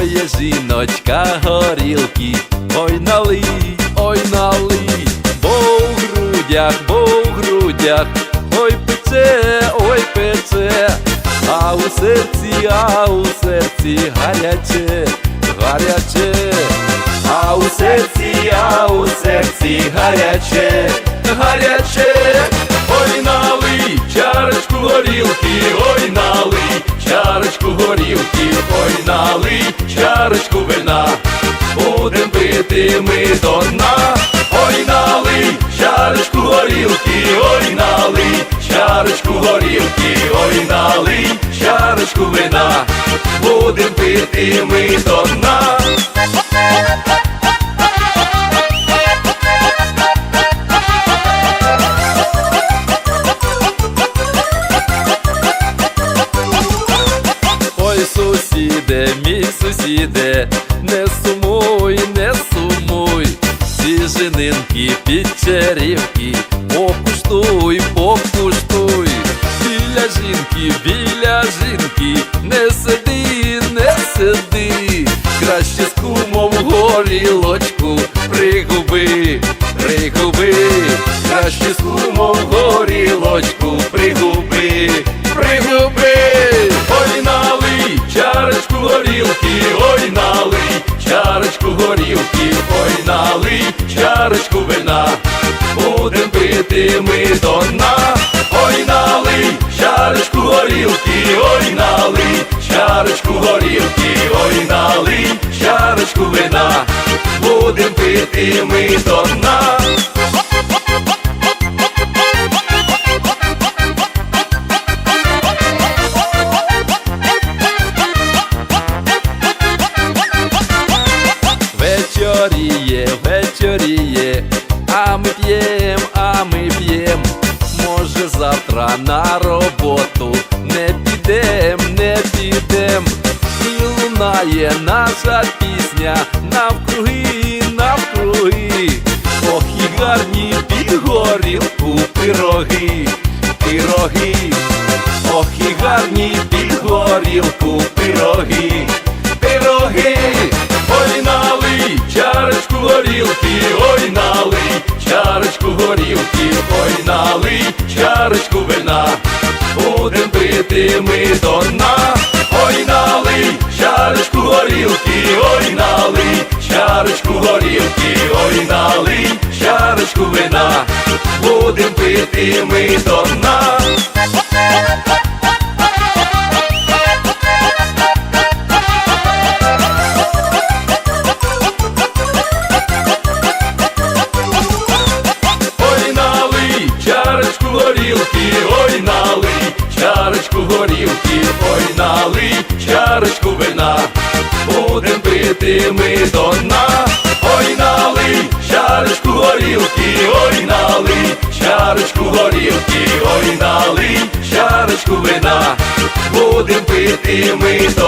вини, жіночка горілки, ой налий, ой налий, бо в грудях, бо в грудях, ой пече, ой пече, а у серці, а у серці гаряче, гаряче, а у серці, а у серці гаряче, гаряче, вина, будем пити ми до дна, ой налий, чарочку горілки, ой налий, чарочку горілки, ой налий, чарочку вина, будем пити ми до дна. Не не сумуй, ці жінинки під черівки, покуштуй, покуштуй, біля жінки, біля жінки, не сиди, не сиди, краще з кумом горілочку пригуби, пригуби, краще з кумом горілочку пригуби, пригуби, чарочку горілки, вина, будем пити ми до дна, ой налий, чарочку горілки, ой налий, чарочку горілки, ой налий, чарочку вина, будем пити ми до дна. Вечоріє, вечоріє, ми п'єм, а ми п'єм. Може завтра на роботу не підем, не підем. І лунає наша пісня навкруги, навкруги. Ох, і гарні під горілку пироги, пироги. Ох, і гарні під горілку горілки, ой, налий, чарочку вина, будем пити ми до дна, ой, налий, чарочку горілки, ой, налий, чарочку горілки, ой, налий, чарочку вина, будем пити ми до. Горілки, ой, налий, чарочку горілки, ой, налий, чарочку вина, будем пити ми до дна, ой, налий, чарочку горілки, ой, налий, чарочку горілки, ой, налий, чарочку вина, будем пити ми до.